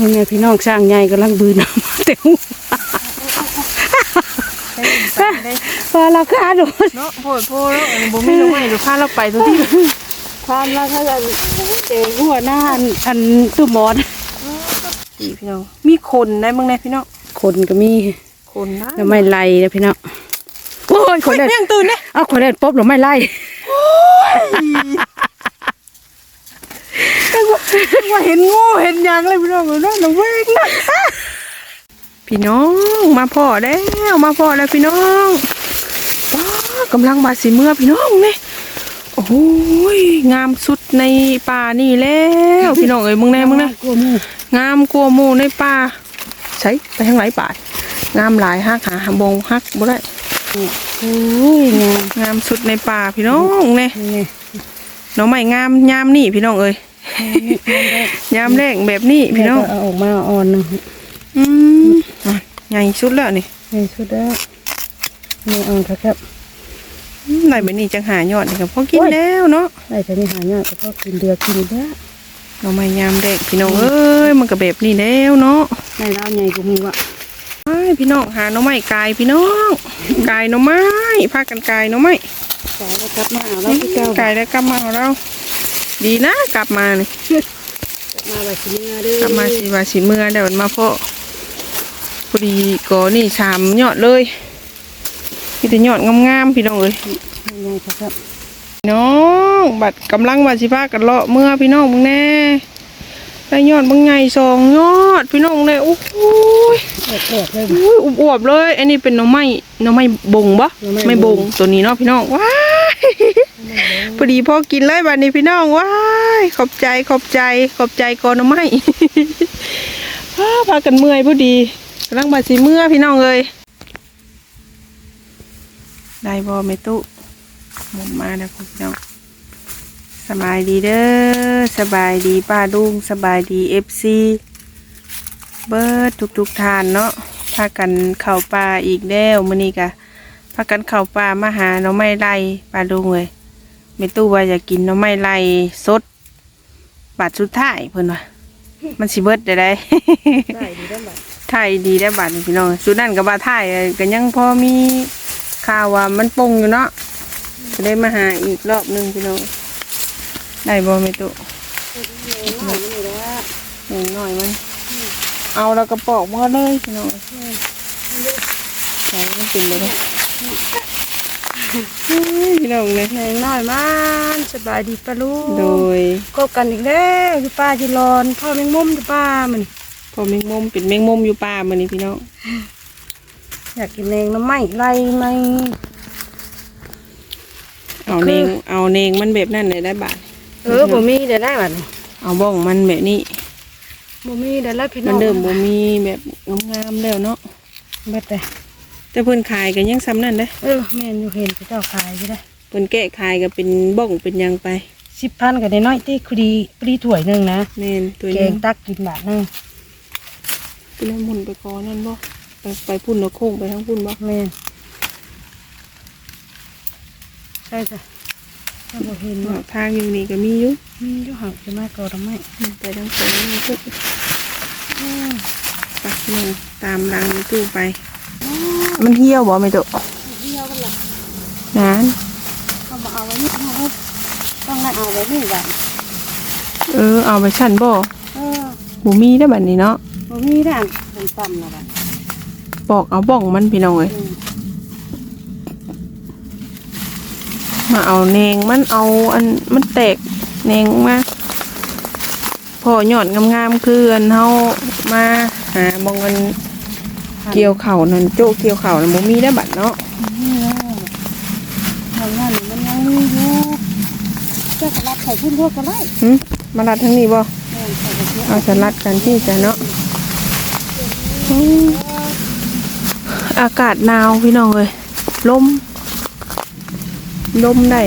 นี่ไงพี่น้องสร้างใหญ่กำลังบืนน้ำมาเต็มพอราคาโดดเนาะโพดโพดแล้วอันบ่มีลงให้ดูพาเราไปตัวที่ความราคากันเจอหัวหน้าอันอันตุ้มมอนอีพี่น้องมีคนได้บ้างแน่พี่น้องคนก็มีคนนะแล้วไม่ไล่นะพี่น้องโอ้ยคนเฮ้ยเด็ดยังตื่นเนี่ยเอาคนเด็ดปุ๊บหรือไม่ไล่ ว่าเห็นงูเห็นหยังเลยพี่น้องเนาะน้องเวงนะพี่น้องมาพ่อแล้วมาพ่อแล้วพี่น้องว้ากำลังบาดสีเมื่อพี่น้องเนี่ยโอ้ยงามสุดในป่านี่แล้วพี่น้องเอ้ยมึงแน่มึงแน่กลัวหมูงามกลัวหมูในป่าใช้ไปทางไหนป่างามหลายฮักหาหาบงฮักบ่ได้โอ้ยงามงามสุดในป่าพี่น้องเนี่ยนี่หน้องใหม่งามยามนี่พี่น้องเอ้ย ยามแรกแบบนี้พี่น้องเอาออกมาอ่อนหนึ่งอืมอะใหญ่สุดแล้วนี่นี่สุดแล้วนี่อ่อนครับได้แบบนี้จังหายอดนี่ก็พอกินแล้วเนาะได้แต่นี่หายากแต่พอกินเดือกินเด้อหน้องใหม่ยามแรกพี่น้องเอ้ยมันก็แบบนี้แล้วเนาะในร้านใหญ่กูมีวะไอ้พี่น้องหาหน้องใหม่กายพี่น้องกายหน้อไม้พากันกายหน้อไม้สายแล้วกลับมาเอาแล้วพี่เจ้ากายแล้วกลับมาของเรา ดีนะกลับมานี่มาแบบสิเนื้อเด้อกลับมาสิว่าสิเมื่อเดี๋ยวมันมาเพาะพอดีก็นี่ชามยอดเลยมีแต่ยอดงามๆพี่น้องเอ้ยใหญ่ครับน้องบัดกำลังว่าสิพากันเลาะเมื่อพี่น้องมึงแน่ได้ยอดบางไงสองยอดพี่น้องเลยโอ้โหยแอบๆเลยอุ้ยอวบๆเลยอันนี้เป็นหน้องไม้หน้องไม้บงปะหน่อไม้ไม่บงบงตัวนี้เนาะพี่น้องว้าย พอดีพอกินเลยบัดนี้พี่น้องว้ายขอบใจขอบใจขอบใจก่อนองไม้พากันเมื่อยพอดีกำลังบาดสีเมื่อพี่น้องเลยได้บอเมตุหมุนมาแล้วพี่น้องสบายดีเด้อสบายดีป้าลุงสบายดีเอฟซีเบิร์ดทุกทุกๆทานเนาะพากันเข่าป่าอีกแล้วมื้อนี้กะ พากันเข่าป่ามาหาหน่อไม้ไล่ป้าลุงเลยไม่ตู้ว่าอยากกินหน่อไม้ไล่สดบาดสุดท้ายเพิ่นว่ามันสิเบิดได้ได้ได้ดีได้แบบถ่ายดีได้บาดนี่พี่น้องสุดนั่นกับบาถ่ายก็ยังพอมีข่าวว่ามันปงอยู่เนาะจะได้มาหาอีกรอบหนึงพี่น้องได้บ่ไม่ตุหน่อยนี่แหละหนึ่งหน่อยมัน เอาแล้วก็ปอกมาเลยพี่น้องใส่มันเป็นเลยนะเฮ้ย พี่น้องเลยแหงน้อยมันสบายดีปะลูกโดยกบกันอีกแล้วอยู่ป้าจีรอนพ่อแมงมุมอยู่ป้ามันพอแมงมุมเป็นแมงมุมอยู่ป่ามันนี่พี่น้องอยากกินแมงน้ำไหม้ไล่ไหมเอาเนงเอาเนงมันแบบนั้นเลยได้บาทเออบ่มีเดี๋ยวได้บัดนี้เอาบ้องมันแบบนี้บ่มีเดี๋ยวได้พี่น้มัอนงเดิมบ่มีแบบงามๆแล้วเนาะเบ็ดเลย แต่เพิ่นขายกันยังซ้ำนั่นเด้เออแม่นอยู่เห็นพระเจ้าขายอยู่ได้เพิ่นแกะขายก็เป็นบ้องเป็นหยังไปสิบพันก็ได้น้อยที่คุดีคุดีถ้วยหนึ่งนะแม่นตัวแกนี้งตักกินบาทหนึงเป็นหมุนไปก่อนนั่นบ่ไปไปพุ่นแล้วโค้งไปทางพุ่นบ่แม่นใช่จ้ะถ้าบ่เห็นอว่าอกทางอยู่นี่ก็มีอยู่มีอยู่หักจะมากก็ทำไมไปทางตรงนี้ก็ไปนี่ตามรังในตู้ไป มันเหี่ยวบ่ไม่ตุเที่ยวกันละนานเขามาเอาไว้นี่เอาต้องนั่นเอาไว้นี่บัดเออเอาไปชั้นบ่เออบ่มีได้อบัดนี้เนาะบ่มีด้านต่ำๆนะบัดปอกเอาบ้องมันพี่น้องเอ้ยอืมมาเอาแหนงมันเอาอันมันแตกแหนงมาพอยอดงามๆคืออันเฮามาหาบองอัน เกี่ยวเข่านั่นโจกเกี่ยวเข่านั่นบ่มีได้อบัดเนาะนี่แหละทางนั้นมันยังมีอยู่เจ้ากระลัดใส่ขึ้นพวกกันได้หึมาลัดทั้งนี้บ่แม่นใส่กระเทียมเอาสลัดกันที่จะเนาะอืมอากาศหนาวพี่น้องเลยลมลมได้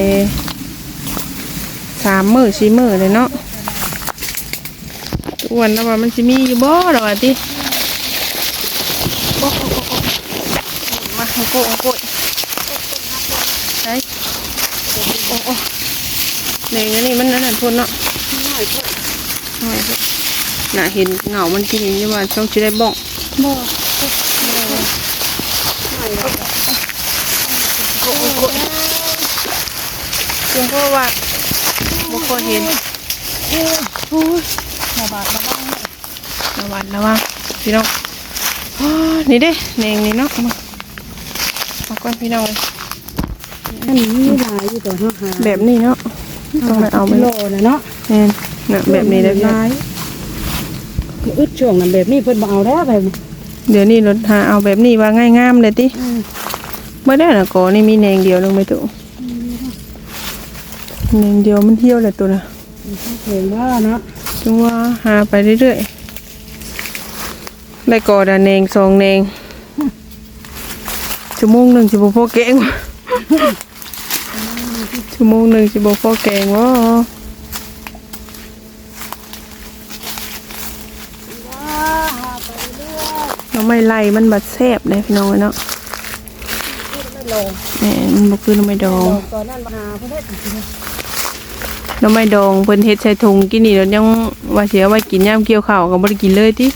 สามมือสี่มือเลยเนาะอ้วนแล้วว่ามันจะมีอยู่บ่หรอวะติโอ้โอ้โอ้โอ้มาเอาโกะเอาโกะไหนโอ้โอ้แหน่งอันนี้มันนั่นนะพุ่นเนาะหน้อยพิ่นหน่อยเถอะน่ะเห็นเหงามันกินอย่างนี้ว่าช่องจะได้บ้องบ่เพียงเพราะว่าบ่ค่อยเห็นโอ้ยมาบาดมาบ้างเนี่ยระวังระวังพี่น้องนี่เด้แนงนี่เนาะ ก่อนพี่น้องเลยอันนี้มีหลายอยู่ตัวเนาะหาแบบนี้เนาะต้องไปเอาไปโลนะเนาะแน่นน่ะแบบนี้ได้พี่หลายอึดช่วงนั้นแบบนี้เพิ่นบ่เอาแล้วแบบนี้เดี๋ยวนี้รถหาเอาแบบนี้ว่าง่ายงามเลยติอืมเมื่อได้น่ะกอนี่มีแนงเดียวลงไปตัวแนงเดียวมันเที่ยวเลยตัวน่ะเห็นว่าเนาะจึงว่าหาไปเรื่อยๆได้กอดาแนงสองแนง ชั่วโมงหนึ่งสิบพอแกงวะชั่วโมงหนึ่งสิบพอแกงวะเราไม่ไล่มันบัดแซบเลยพี่น้องเนาะไม่ลงแหมมันบ่คือเราไม่ดองลงตอนนั้นมาหาเพิ่นได้จริงเราไม่ดองเพิ่นเฮ็ดใส่ถุงกินนี่เรายังว่าสิเอาไว้กินยามเกี่ยวข้าวก็บ่ได้กินเลยติ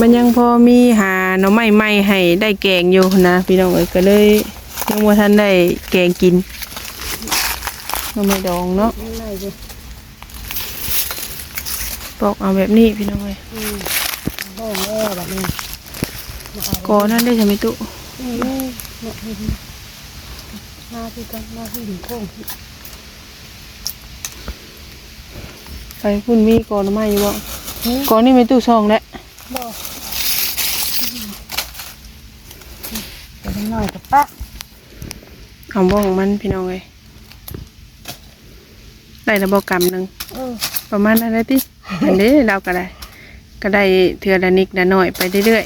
มันยังพอมีหาหน่อไม้ใหม่ให้ได้แกงอยู่นะ พี่น้องเอ้ยก็เลยยังบ่ทันได้แกงกินเราไม่ดองเนาะๆไม่เลยปอกเอาแบบนี้พี่น้องเอ้ยอืมบ่งแล้วแบบนี้ก่อนั่นได้ใช่ไหมตุอืมนี่เนาะนี่มาที่กันมาที่หินโค้งไปพุ่นมีก่อหน่อไม้อยู่บ่อืมก่อนี่ไม่ตู้ซองแล้ว บ่เดี๋ยวหน่อยกับปะเอาบ่ของมันพี่น้องเอ้ยได้ระบบกรรมหนึงเออประมาณนั้นแหละติอันนี้เราก็ได้ ก็ได้เทือละนิดละหน่อยไปเรื่อย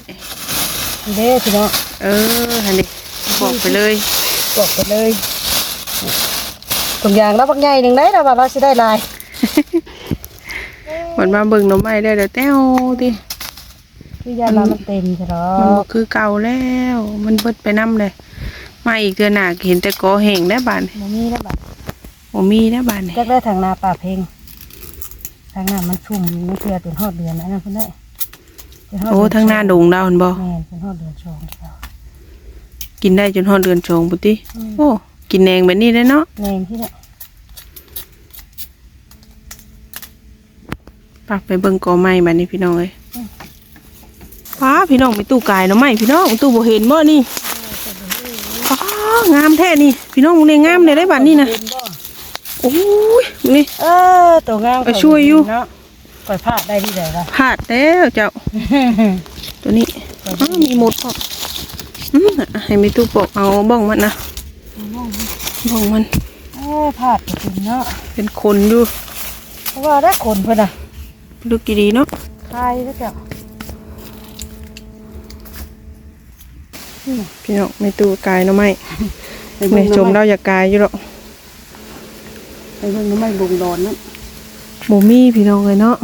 เด้พี่น้องๆเอออันนี้บอกไปเลยบอกไปเลยตุ่มยางแล้วบักใหญ่หนึ่งได้แล้วว่าเราสิได้ลายเหมือนมาเบิ่งหน้ำไม้ได้แล้วแต้วติ คือยาลามันเต็มใช่หรอมันบ่คือเก่าแล้ว มันเบิดไปน้ำเลยมาอีกเดือนหน้าก็เห็นแต่กอแห้งได้บานนี่มันมีแล้วบัดบ่มีได้บานนี่จักได้ทางนาป่าเพลงทางนามันชุ่มมันเชื่อเป็นฮอดเดือนนะนั่นเพิ่นได้เป็นฮดโอ้เดืนทั้งหน้าดงดาวหั่นบ่แม่นเป็นฮอดเดือนสองแล้วกินได้จนฮอดเดือนชงพุติอืมโอ้กินแหนงแบบนี้ได้เนาะแม่นที่เนี่ยปักไปเบิ่งกอไม้บัดนี้พี่น้องเอ้ยฟ้า พี่น้องมีตู้กายหน้ำไม้พี่น้องตู้บ่เห็นบ่นี่ฟ้างามแท้นี่ พี่น้องมึงเนี่ยงามเลยได้บัดนี้นะเห็บ่โอ้ยนี่เออตัวงามไปช่วยอยู่เนาะปล่อยพลาดได้ที่ไหนล่ะพลาดแล้วเจ้า ตัวนี้อ้าวมีหมดปอกอืมน่ะให้มีตู้ปอกเอาบ้องมันนะบ้องมันเออพลาดจริงๆเนาะเป็นคนอยู่เพราะว่าได้คนเพิ่นน่ะดูกี่ดีเนาะคายแล้วจ้ะ พี่น้องไม่ตู้กายเนาะไม่ไปแม่เบิ่งชมเราอยากกายอยู่หรอกไปเบิ่งน้ำไม่บุงดอนนั่นหมูมี่พี่น้องเลยเนาะ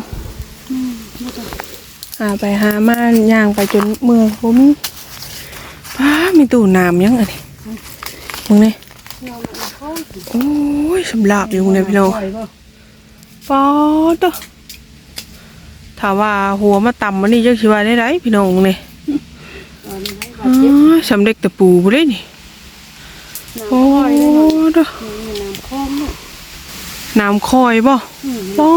หาไปหามาย่างไปจนเมื่อยหมูมี่ป้ามีตู้น้ำยังไงมึงเนี่ยโอ้ยสำหรับอยู่เนี่ยพี่น้องปล่อยบ่ป๊อดเด้อถ้าว่าหัวมาต่ำมันนี่จะคิดว่าได้ไรพี่น้องเนี่ย อันนี้ให้อ๋อสำเร็จตะปูบ่ได้นี่โอ้เด้อน้ำคลองเนี่ยน้ำคอยบ่ป๊อ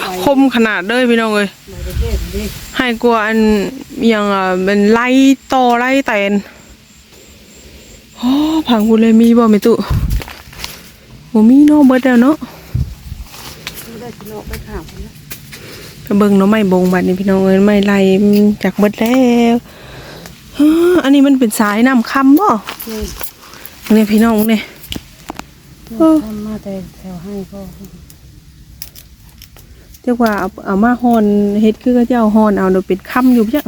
ดคมขนาดเลยพี่น้องเอ้ยไหนจะเก็บดิให้กลัวอันอหยังอะเป็นไล่ต่อไล่แตนโอ้ผังบุเลยมีบ่แม่ตุบ่มีเนาะเบิดแล้วเนาะไม่ได้กินออกไปถามคนนะไปเบิ่งเนาะไม้บงบัดนี้พี่น้องเอ้ยไม้ไล่จากเบิดแล้ว อ้ออันนี้มันเป็นสายน้ำคำบ่นี่เนี่ยพี่น้องเนี่ยทำมาแต่แถวให้ก็เรียกว่าเอาเอามาฮอนเฮ็ดคือเขาเจ้าฮอนเอาเดี๋ยวเป็นคำอยู่จ้ะ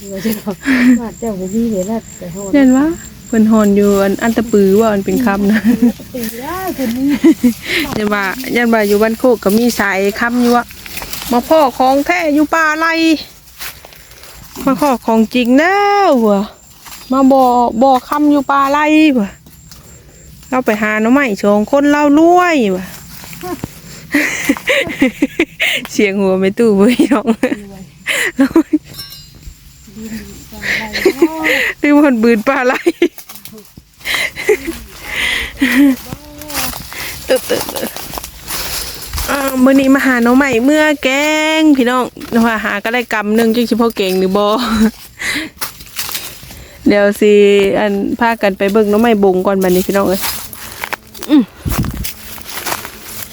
ที่ว่าจะบอกว่าเจ้าบ่มีเลยนะแต่โหดเห็นว่าเพิ่นฮอนอยู่อันอันตะปือว่าอันเป็นคำนะตีได้คนนี้ยันว่ายันว่าอยู่บ้านโคกก็มีสายคำอยู่อะมาพ่อของแท้อยู่ป่าไร มาพ่อของจริงแล้ววะมาบอบอคำอยู่ป่าไรวะเราไปหาน่อไม้ชงคนเล่ารวยวะเสียงหัวไม่ตู้บ่พี่น้องดื้อมันบืนปลาไหลเอิบเอิบเอิบอ่า มื้อนี้มาหาน้องใหม่เมื่อแกงพี่น้องว่าหาก็ได้กำหนึ่งจังสิพ่อเก่งหรือบ่เดี๋ยวสิอันพากันไปเบิ่งน้องใหม่บงก่อนบัดนี้พี่น้องเอ้ยอืม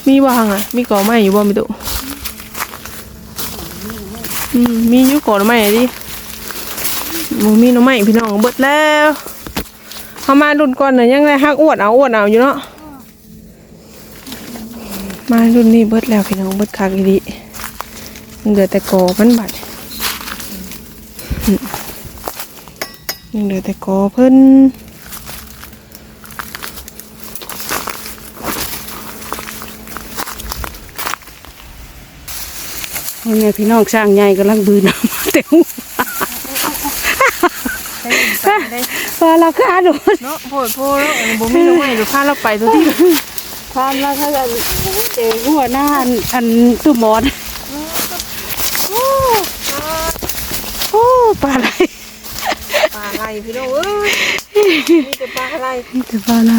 มีบ่หังอะ มีกอไม้อยู่บ่มีตุมีอยู่กอไม้ดิมูมีน้ำไม้พี่น้องเบิดแล้วเขามารุนก่อนน่ะยังไงฮักอวนเอาอวนเอาอยู่เนาะ มารุ่นนี้เบิดแล้วพี่น้องเบิดคักอีดียังเหลือแต่กอมันบัดยังเหลือแต่กอเพิ่นยังไงพี่น้องสร้างใหญ่กำลังบืนเอามาเต็มพอราคาโดนเนาะโพดโพดเนาะบ่มีหน้ำไม้หรือพาเราไปตัวที่ความราคาจะ เจอหัวหน้าอันอันตุ้มมอนโอ้โอ้ปลาไหลปลาไหลพี่น้องเอ้ยมีแต่ปลาไหลนี่แต่ปลาไหล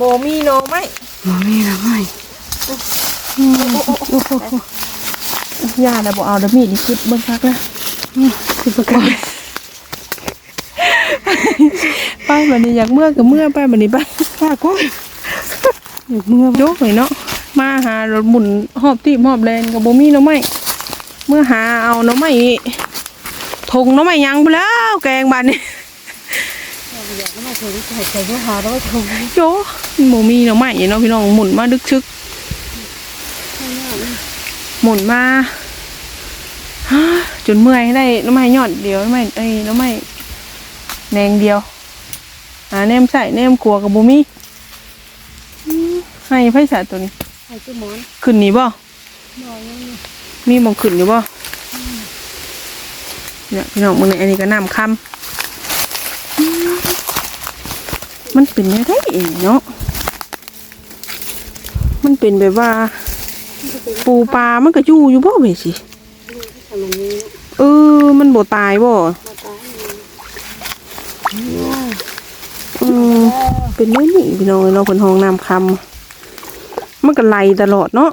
บ่มีหน้ำไม้หมอมีละไงยาแล้วบ่เอาเดี๋ยวมีดนี่คิดเบิ่งคักแล้วคือประกันไปบัดนี้อยากเมื่อก็เมื่อไปบัดนี้ไปป้าก็อยู่เมื่อโยกเลยเนาะ มาหารถหมุนหอบตีบหอบแลนกับโบมี่น้องไม้เมื่อหาเอาน้องไม้ทงน้องไม้ยังไปแล้ว แกงบานนี้อยากมาถึงใส่ใส่เนื้อหาร้อยถุงโยโบมี่น้องไม้เนาะพี่น้องหมุนมาดึกชึกหมุนมาฮะจนเมื่อยได้น้องไม้ยอดเดียวน้องไม้ไอ้ยน้องไม้แนงเดียวหาแนมใส่แนมขัวกับโบมี่อืมให้ไฟสาตัวนี้ ไอ้ตุ้มมอนขึ้นนี่บ่นอนยังมีหมองขึ้นอยู่บ่เนี่ยพี่น้องมึงในอันนี้ก็น้ำคำมันเป็นยังไงเองเนาะมันเป็นแบบว่า ปูปลามันก็อยู่อยู่บ่เวสิทำมันนี้เออ มันบ่ตายบ่มาตายเออเป็นเรื่องนี้พี่น้องเราะเพิ่นห้องน้ำคำ มันก็ไหลตลอดเนาะ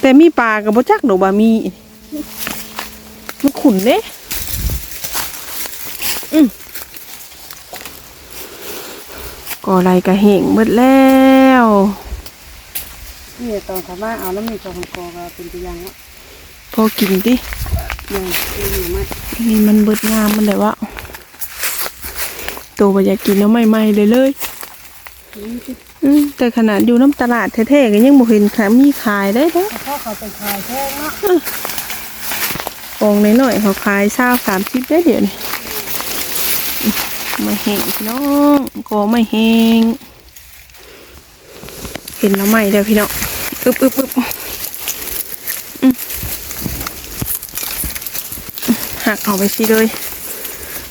แต่มีปลากับบ่จักดอกบามีมันขุ่นเด้อืมก็ไรกะเหงหมดแล้วนี่ตอนเขามาเอาแล้วมีจอมกอก็เป็นตัวอย่างแล้วพอกินติยังยังไม่นี่มันเบิดงามมันเลยว่าตัวบ่อยากกินแล้วใหม่ๆเลยเลย อืมแต่ขนาดอยู่น้ำตลาดแท้ๆก็ยังบ่เห็นขายมีขายได้เด้อพ่อเขาเป็นชายแท้เนาะกองน้อยๆเขาขายเศร้าสามสิบได้เดี๋ยวนี้ไม่แห้งพี่น้องก็ไม่แห้งเห็นแล้วไหมเดี๋ยวพี่น้องอึบอึบอึบอืมหักเอาไปสิเลย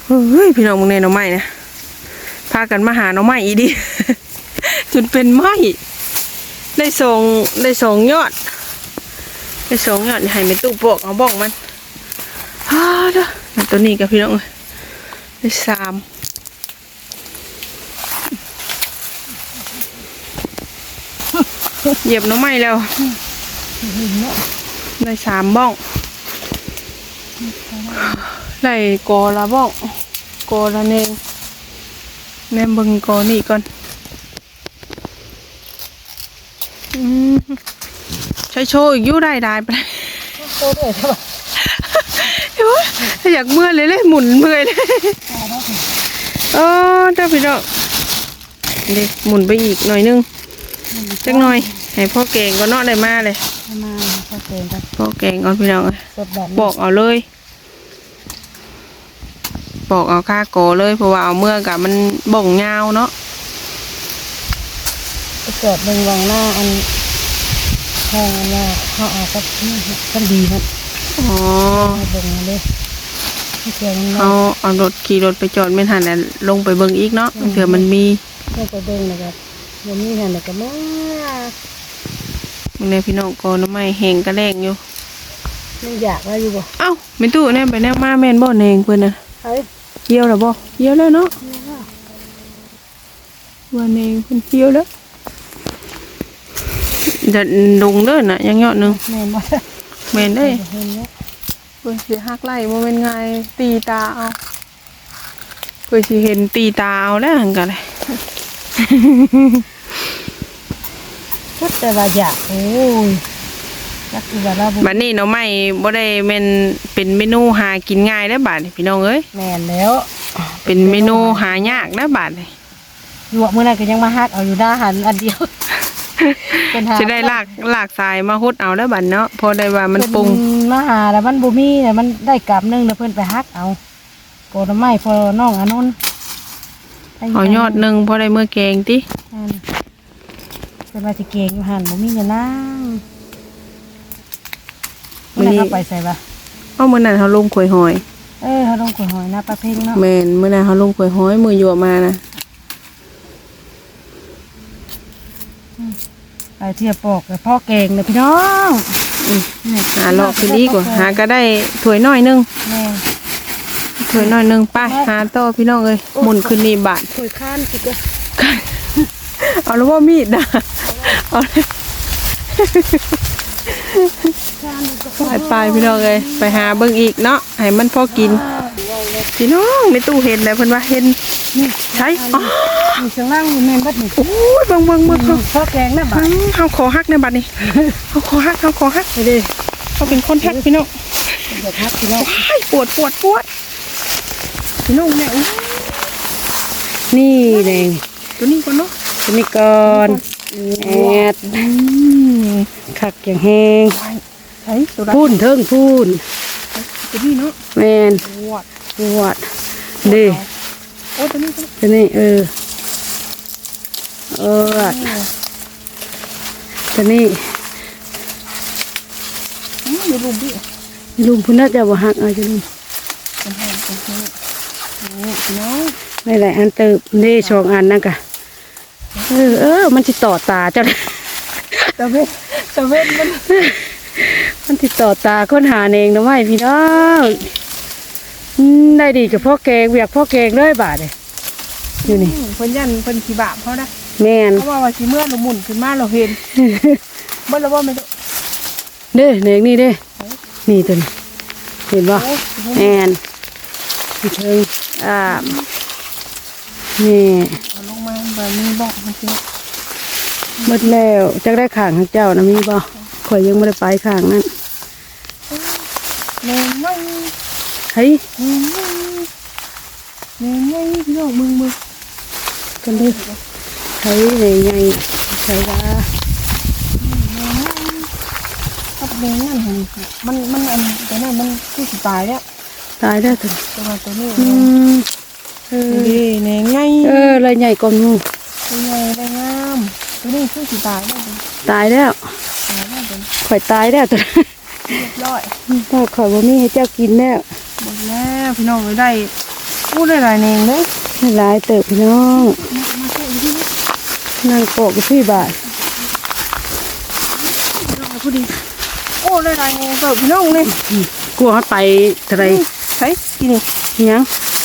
เฮ้ยพี่น้องมึงในหน่อไม้นะพากันมาหาหน่อไม้อีดิ จนเป็นไม้ได้ส่งได้ส่งยอด ได้ส่งยอดให้ไม่ตู้โปกเอาบ้องมันฮ่าเด้อแล้วตัวนี้กับพี่น้องเอ้ยได้สามเหยียบน้องไม้แล้ว ได้สามบ้อง ได้กอละบ้องกอละเนงแม่บิ่งกอนี่ก่อนอืม ใช้โชว์อีกอยุ่ได้ได้ไปโตด้วยใช่ป่ะโอ๊ยอยากเมื่อยเลยเลยหมุนเมื่อยเลยเออเจ้าพี่น้องเด็กหมุนไปอีกหน่อยนึงจักหน่อยให้พ่อเก่งก็เนอได้มาเลยมาเขาเป็นกันพ่อเก่งก่อนพี่น้องเอ้ยสดแบบบอกเอาเลยบอกเอาค่าโกเลยเพราะว่าเอาเมื่อกับมันบ่งยาวเนาะเกิดเป็นวังหน้าอัน แห้งอันนี้เขาเอากับนี่กันดีครับอ๋อเอาเบิ่งมาเลยให้เจอมันเอาเอารถขี่รถไปจอดไม่ทันแล้วลงไปเบิ่งอีกเนาะเผื่อมันมีเพื่อไปเบิ่งนะครับวันนี้เห็นแล้วก็มามึงเนี่ยพี่น้องกอหน้ำไม้แห้งกระแรงอยู่ มันอยากว่าอยู่บ่เอ้าไม่ตู้แน่ไปแน่มาแม่นบ่แนงเพิ่นน่ะเฮ้ยเกี่ยวแล้วบ่เกี่ยวแล้วเนาะว่าแนงเพิ่นเกี่ยวแล้ว จะดงเด้อน่ะยังยอดหนึงแม่นบ่แม่นเด้ยเห็นแล้วเพิ่นสิหักไล่บ่แม่นไงตีตาเอาเพิ่นสิเห็นตีตาเอาแล้วหั่นก็เลยพุดแต่ว่าอยากโอ้ยจักคือว่าเราบ่บัดนี้หน่อไม้บ่ได้แม่นเป็นเมนูหากินง่ายแล้วบาดนี้พี่น้องเอ้ยแม่นแล้วเป็นเมนูหายากแล้วบาดนี้อยู่มื้อนั้นก็ยังมาฮักเอาอยู่หน้าหันอันเดียว เป็นหาจะได้ลากลากทรายมาฮดเอาแล้วบัดเนาะพอได้ว่ามันปรุง เพิ่นมาหาแล้วมันบ่มีแล้วมันได้กลับหนึงแล้วเพิ่นไปฮักเอาโกนไม้พอน้องอานนท์ไปเอายอดหนึงพอได้มื้อแกงตินั่นเป็นว่าสิเก่งอยู่หันบ่มีเงินนั่งมื้อนั้นเขาไปใส่บ่เอามื้อนั้นเฮาลงขวยหอย เออเขาต้องกดหอยหน้าปลาเพ่งเนาะ แม่นมื้อนั้นเฮาลงขวยหอย มื้อยั่วมานะ ไปเทียบปอกกับพ่อเก่งเลยพี่น้องอืมหาลอกคือดีกว่าหาก็ได้ถ้วยน้อยหนึงแม่ถ้วยน้อยหนึงไปหาต่อพี่น้องเอ้ยหมุนขึ้นนี่บาทคุยข้านสิก็เอาแล้วว่ามีดนะเอาเลยข้านก็ไปไปพี่น้องเลยไปหาเบิ่งอีกเนาะให้มันพอกิน พี่น้องในตู้เห็นเลยเพิ่นว่าเห็นใช่อ๋อมีเสียงนั่งมีแม่นบัดนี่โอ้ยเบิ่งเบิ่งเบิ่งเบิ่งพ่อแกงนะบ่าอืมเฮาขอฮักในบัดนี้เฮาขอฮักเฮาขอฮักไปดิเขาเป็นคนฮักพี่น้องเดี๋ยวพักพี่น้องว้ายปวดปวดปวดพี่น้องแม่อุ๊ยนี่แดงตัวนี้ก่อนเนาะตัวนี้ก่อนแอดอืมคักอย่างแห้งใช่ตัวนั้นพูนเทิงพูนตัวนี้เนาะแม่นปวด ปวดดิโอ้ตัวนี้ตัวนี้ตัวนี้เออเออตัวนี้อืมอย่าลุมดิลุมพุ่นน่าจะบ่หักเอาจะลุมเป็นแห้งเป็นแห้งนี่พี่น้องไม่หลายอันเติบนี่สองอันนั่นกะเออเออ มันสิต่อตาเจ้าเลยตะเวนตะเวนมัน มันสิต่อตาค้นหาเองนะไม่พี่น้อง อืมได้ดีกับพ่อแกงเวียกพ่อแกงเลยบาทเลยอยู่นี่เพิ่นยันเพิ่นขี้บาปเขานะแม่นเพราะว่าว่าสิเมื่อเราหมุนขึ้นมาเราเห็นเบิ่แล้วว่าไม่รู้เด้อเนงนี่เด้อนี่ตัวนี้เห็นบ่โอ้ยแม่นนี่เทิงอ่านี่เอาลงมาแบบนี้บอกมันสิหมดแล้วจักได้ข้างของเจ้านะมีบ่ข่อยยังไม่ได้ไปข้างนั้นแม่งน้อย เฮ้ยแมงน้อยแม่งน้อยพี่น้องมึงมึงกันเด้อเฮ้ยไหนไงใช่ว่าทับแมงนั่นหั่นมันมันอันแต่นั่นมันคือสิตายแล้วตายได้วตัวนี้แต่ว่าตัวนี้อืมเออดีแม่งไงเออเลยใหญ่กว่างูตัวใหญ่ได้งามตัวนี้คือสิตายแล้วตายแล้วตายแล้วข่อยตายแล้วตัวเรียบร้อยถ้าข่อยบ่มีให้เจ้ากินแล้ว หมดแล้วพี่น้องเลยได้พูดได้หลายเนงเลยไม่หลายเติบพี่น้องมาเจออีกทีนั่งโปะกับพี่บาทพี่น้องเลยพูดดีโอ้ได้หลายเนงเติบพี่น้องเลยกลัวเขาไปเท่าไหรใช่กินนี่อิหยัง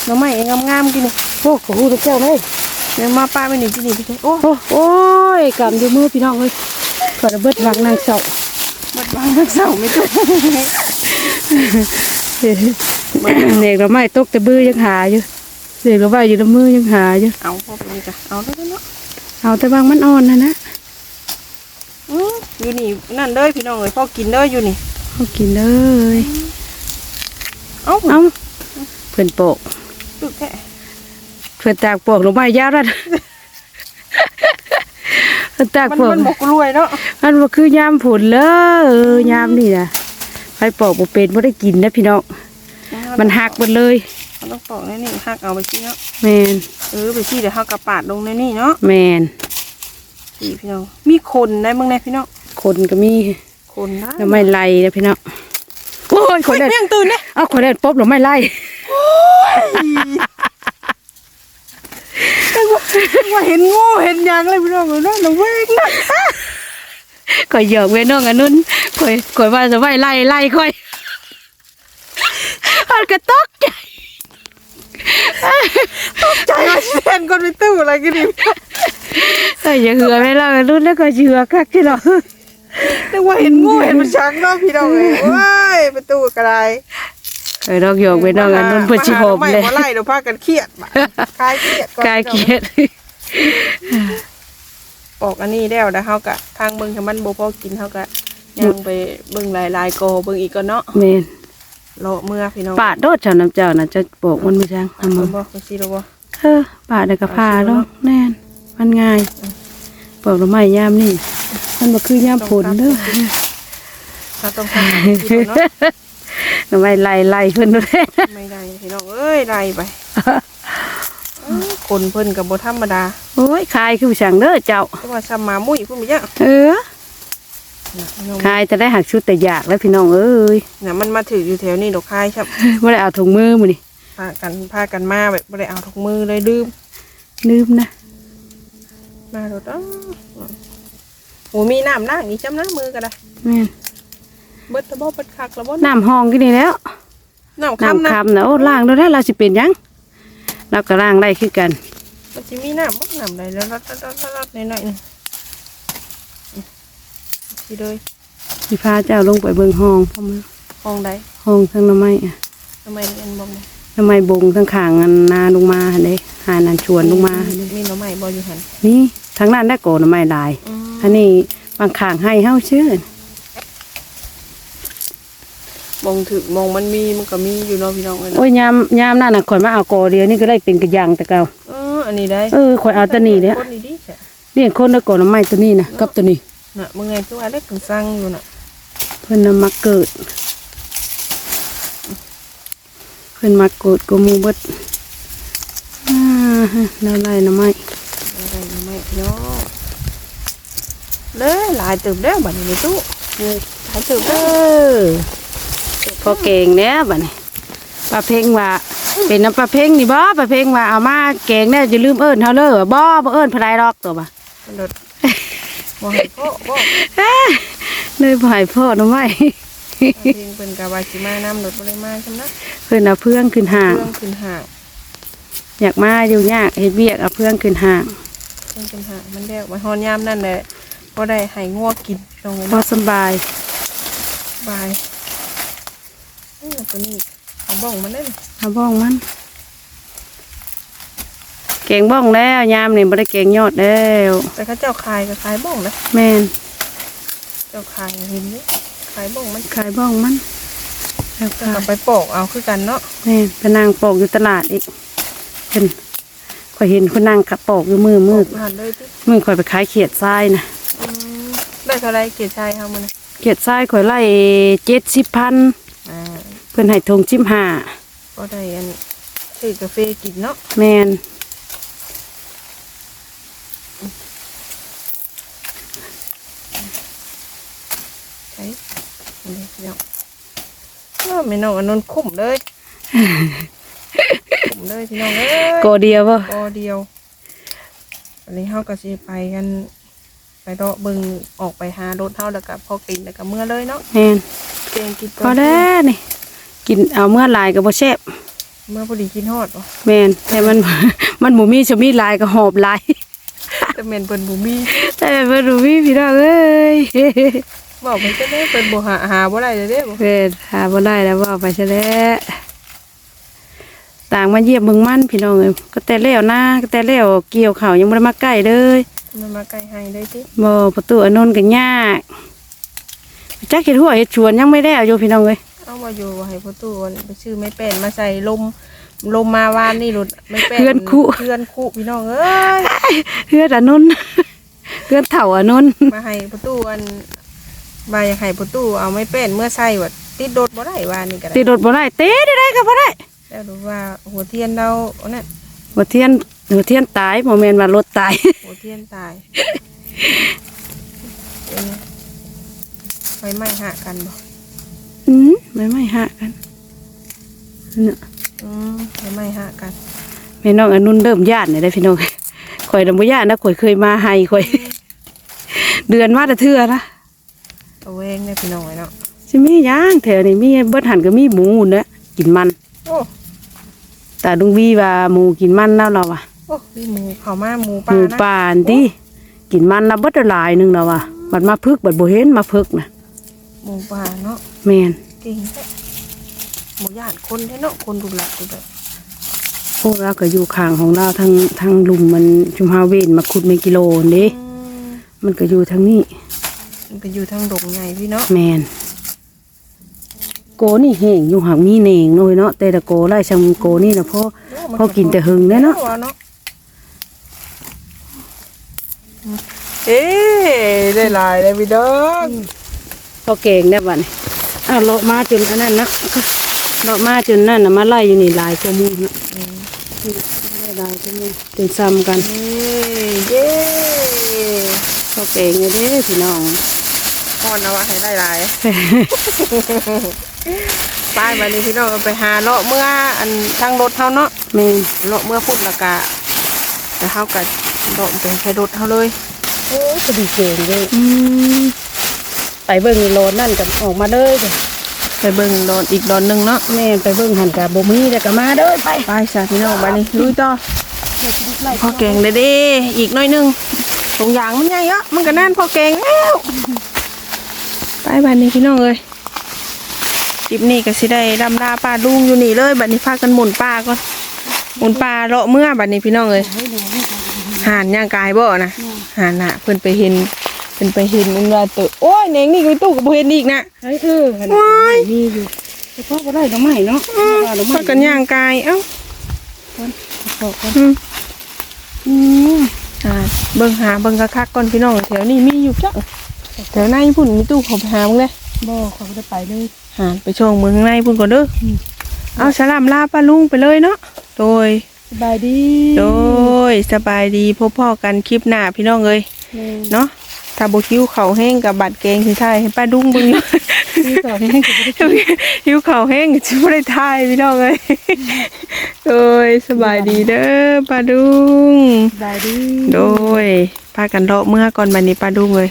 น้องไม้เองงามๆกินนี่โอ้ขอหูทุกเจ้าเลยเดี๋ยวมาป้าไปนี่กินนี่พี่เจ้าโอ้โอ้โอ้ยกำอยู่มือพี่น้องเลยขอระเบิดหลังนางเสาหมดบางทักเสาไม่ตุ้ เด็กเราไม่ตกแต่บื้อยังหาอยู่เด็กเราว่าอยู่ในมือยังหาอยู่เอาพอไปนี่จ้ะเอาแล้วเนาะเอาแต่บางมันอ่อนนะนะอืออยู่นี่นั่นเด้อพี่น้องเลยพ่อกินเด้ออยู่นี่เขากินเลยเอ้าเอาเพื่อนโปกตึกแค่เพื่อนตากปวกลงมายาวนั่นเพื่อนตากมันปวกมันบอกรวยเนาะมันว่าคือยามผุนเลยเออยามนี่นะไปปอกบ่เป็นบ่ได้กินนะพี่น้อง มันหักหมดเลยมันต้องปอกในนี่หักเอาไปซี่เนาะแมนเออไปซี่เดี๋ยวหักกระปาดลงในนี่เนาะแมนพี่พี่น้องมีคนได้บ้างไหมพี่น้องคนก็มีคนได้แล้วไม่ไล่นะพี่น้องโอ้ยคนเฮ้ยเล่นแม่งตื่นเนี่ยเอาคนเล่นปุ๊บหรือไม่ไล่ว่าเห็นโง่เห็นหยางเลยพี่น้องเลยเนาะน้องเว้งนะข่อยหยอกไว้น้องอันนู้นข่อยข่อยว่าจะไว้ไล่ไล่ข่อย อันก็ตกใจใจว่าสิเล่นคนไปตู้อะไรกันดิเอ้ยอย่าเหือไว้แล้วอันนู้นแล้วก็เหือคักที่หรอนึกว่าเห็นงูเห็นมันช้างเนาะพี่น้องเอ้ยว้ายประตูกระไรเอ้ยน้องหยกไว้น้องอันนู้นเพื่อชิโฮมเลยบ่ไล่เดี๋ยวพากันเครียดบัดคลายเครียดอนกายเกลียดออกอันนี้แล้วนะเฮากะทางเบิ่งให้มันโบพอกินเฮากะยังไปเบิ่งหลายๆโกเบิ่งอีกก่อนเนาะแม่น เลาะเมื่อพี่น้องปาดโดดชาวน้ำเจ้าน่ะจะโปกมันไม่จังเอาทำบ่มันบ่ไปสิรู้บ่เออปาดได้กับผ้าดอกแน่น มันง่ายปอกดอกไม้ยามนี่มันบ่คือยามฝนเด้อเราต้องทำให้ดีก่อนเนาะดอกไม้ไล่ไล่เพิ่นเด้อไม่ได้พี่น้องเอ้ยไล่ไปอื้อคนเพิ่นก็บ่ธรรมดาโอ้ยคายคือสั่งเด้อเจ้าเพราะว่าซ้ำหมามุ้ยพุ่นบ่ยังเออน่ะพี่น้อง คายจะได้หักชุดแต่อยากแล้วพี่น้องเอ้ยน่ะมันมาถืออยู่แถวนี้ดอกคายครับบ่ได้เอาถุงมือมื้อนี่พากันพากันมาแบบบ่ได้เอาทุกมือเลยลืมลืมนะมาโดดอ้อโอ้มีน้ำล้างอีกจำน้ำมือก็ได้แม่นเบิดตะบ่เบิดคักแล้วบ่น้ำห้องกินนี่แล้วน้ำคำน้ำนะคำนะโอ้ล้างแล้วได้เราสิเป็นหยังเราก็ล้างได้คือกันมันสิมีน้ำบ่น้ำใดแล้วรัดๆๆๆหน่อยๆหนึง สิเลยสิพาเจ้าลงไปเบิ่งห้องพ่อมือห้องใดห้องทั้งหน้ำไม้อะทำไมเรียนบ่ได้หน้ำไม้บงทั้งขางอันนาลงมาหั่นเด้หานันชวนลงมาหั่นเด้มีหน่อไม้บ่อยู่หั่นนี่ทางนั้นได้โกหน้ำไม้ลาย อืมอันนี้บางขางให้เฮาชื่อ มองถึงมองมันมีมันก็มีอยู่เนาะพี่น้องเอ้ยโอ้ยยามยามนั่นน่ะข่อยมาเอากอเดียวนี่ก็ได้เป็นกระยังแต่เก่าเอออันนี้ได้เออข่อยเอาตัวนี้เด้คนนี้ดิจ้ะเลี้ยงคนได้โกน้ำไม้ตัวนี้นะกับตัวนี้ น่ะมึงไงตัวเล็กถึงสั่งอยู่น่ะเพิ่นน่ะมาเกิด เพิ่นมาเกิดก็หมูเบิดอ่าฮะแล้วไล่หน้ำไม้อะไรหน่อไม้พี่น้องเลยหลายเติมแล้วบัดนี้ในตู้นี่หลายเติมเอแล้วอพอเก่งแล้วบัดนี้ป้าเพ่งว่าเป็นน้ำปลาเพ่งนี่บ่ป้าเพ่งว่าเอามาแกงเนี่ยจะลืมเอิ้นเฮาเลยว่าบ่บ่เอิ้นพลายดอกตัวบ่มันโดด บ่ให้พ่อบ่เลยบ่ให้พ่อหน้ำไม้เพลงเป็นกาวาชิมาน้ำโดดบ่ได้มาใช่ไหมเพิ่นเอาเพื่องขึ้นห่างเครื่องขึ้นห่างอยากมาอยู่ยากเฮ็ดเวียกเอาเพื่องขึ้นห่างเครื่องขึ้นห่างมันแล้วมันฮอนยามนั่นแหละบ่ได้ให้งัวกินตรงนี้พอสำบายบายเออตัวนี้เอาบ้องมันเล่นเอาบ้องมัน แกงบ้องแล้วยามนี่บ่ได้แกงยอดแล้วแต่เขาเจ้าคายก็คายบ้องนะแม่นเจ้าคายเห็นนี่คายบ้องมันขายบ้องมันแล้วจะก็มาไปปอกเอาคือกันเนาะแม่นไปนั่งปอกอยู่ตลาดอีกเพิ่นข่อยเห็นคนนั่งขับปอกอยู่มือมืดผ่านเลยติมือข่อยไปขายเขียดทรายนะอืมได้เท่าไรเกียรติชายเฮามันยเขียดทรายข่อยไล่เจ็ดสิบพันอ่าเพิ่นให้ทงชิมห้าก็ได้อันซื้อกาแฟกินเนาะแม่น ใช่นี่เดี๋ยวเออ ไม่น้องอันนั้นคุ้มเลยคุ้มเลยพี่น้องเอ้ยโกเดียวบ่ก็เดียวอันนี้เฮาก็สิไปกันไปเลาะเบิ่งออกไปหารถเฮาแล้วก็พอกินแล้วก็เมื่อเลยเนาะแม่นเกงกินพอแล้วนี่กินเอาเมื่อหลายก็บ่แซ่บเมื่อพอดีกินฮอดบ่แม่นแต่มันมันบ่มีจะมีหลายก็หอบหลายแต่แม่นเพิ่นบ่มีแต่เพิ่นบ่มีพี่น้องเอ้ย บอกไปจะได้เพิ่นบ่หาหาบ่ได้เลยเด้บ่เพิ่นหาบ่ได้แล้วว่าไปซะแล้วต่างมาเยี่ยมเบิ่งมันพี่น้องเอ้ยก็แต่แล้วนะก็แต่แล้วเกี่ยวข้าวยังบ่ได้มาใกล้เลยมันมาใกล้ให้เลยติบ่ประตูอนนท์ก็ยากจักเฮ็ดหัวเฮ็ดชวนยังไม่ได้เอาอยู่พี่น้องเอ้ยเอามาอยู่ให้พ่อตู้อันไปซื้อไม้แป้นมาใส่ลมลมมาวานนี่หลุดไม้แป้นเพื่อนคู่เพื่อนคู่พี่น้องเอ้ยเฮือดอนนท์เฮือดเฒ่าอนนท์มาให้พ่อตู้อัน มาอยากให้พ่อตู้เอาไม้แป้นเมื่อใส่ว่าติดรถบ่ได้วานนี่ก็ได้ติดรถบ่ได้เตะได้ได้ก็บ่ได้แล้วดูว่าหัวเทียนเราอันนั้นบ่เทียนบ่เทียนตายบ่แม่นว่ารถตาย หัวเทียนตายเป็นไงไฟไหม้หากันบ่อืมไม่ไม่หะกันเนี่ยอืมไฟไหม้หากันแม่น้องอนุนเริ่มย่านเลยได้อพี่น้องข่อยดำบ่ย่านนะข่อยเคยมาให้ข่อย เดือนมาแต่เทื่อนะ เอาเวงเนี่ยพี่น้องไว้เนาะสิมีหย่างแถวนี้มีเบิดหันก็มีหมูเนอะกินมันโอ้แต่ลุงวีว่าหมูกินมันแล้วเราอะโอ้มีหมูเขามาหมูหป่ามูนะป่านที่กินมันแล้วเบิดหลายหนึงแล้วอะบัดมาพึกบัดบ่เห็นมาพึกนะหมูป่าเนาะแม่นเก่งแท้หมูย่านคนแท้เนาะคนดูแลดูแบบพวกเราก็อยู่ข้างของเราทางทางลุมมันชุมฮาเวนมาขุดในกิโลนี่มันก็อยู่ทางนี้ มันก็อยู่ทางดงใหญ่พี่เนาะแมนโกนี่แห้งอยู่หักมีเนงเนาะเว้ยเนาะแต่ละโกไล่ชังโกนี่นะพ่อพอกินแต่หึงแน่เนาะเนาะเอ๊ได้หลายเลยพี่น้องพอเก่งได้บัดนี้อ้าวเลาะมาจนอันนั้นนะเลาะมาจนนั่นน่ะมาไล่อยู่นี่หลายกว่าหมูเนาะได้หลายกว่าหมูจนซ้ำกันนี่เย้พอเก่งเลยเด้พี่น้อง ก่อนเอาไว้ให้ได้หลายไปบัดนี้พี่น้องไปหาเลาะเมื่ออันทางรถเฮาเนาะแม่นเลาะเมื่อพุ่นและกะจะเฮากับเลาะไปใช้รถเฮาเลยโอ้ก็ดีเก่งเลยอืมไปเบิ่งโลนนั่นกันออกมาเลยเด้อไปเบิ่งดอนอีกดอนหนึงเนาะแม่นไปเบิ่งหันกับบ่มีแล้วก็มาเด้อไปไปสาพี่น้องบัดนี้ลุยต่อพอแกงเลยเด้อีกหน้อยหนึงตรงยางมันใหญ่อะมันก็นั่นพอแกงแล้ว ไปบัดนี้พี่น้องเลยคลิปนี้ก็สิได้ดำลาป้าลุงอยู่นี่เลยบัดนี้พากันหมุนป่าก่อนหมุนป่าเลาะเมื่อบัดนี้พี่น้องเลยหานย่างกายบ่นะหานน่ะเพิ่นไปเห็นเพิ่นไปเห็นมันว่าเตอโอ้ยแหนงนี่ก็ไปตู้กับบ่เห็นอีกนะเฮ้ยเออหั่นว้ายมีอยู่เฉพาะบ่ได้ดอกไม้เนาะว่าดอกไม้พากันย่างกายเอ้าขอกันอืมอืมอ่าเบิ่งหาเบิ่งคักๆก่อนพี่น้องแถวนี้มีอยู่จัง แถวในพุ่นมีตู้เขาไปหามึงเลยบ่ขอยบ่ได้ไปเลยหานไปช่องเมืองในพุ่นก่อนเด้ออเอาสลามลาป้าลุงไปเลยเนาะโดย สบายดีโดยสบายดีพบพ่อกันคลิปหน้าพี่น้องเอ้ยแม่เนาะถ้าบคิวเขาวแห้งกับบัตรเกงสิทายให้ป้าดุ้งเบึงอยู่มีต่อให้ก็บ่ได้หิวเขาวแห้งก็จะไม่ได้ทายพี่น้องเอ้ยโดยสบายดีเด้อป้าดุ้ง สบายดี โดยพากันเลาะเมื่อก่อนบันนี้ป้าดุ้งเลย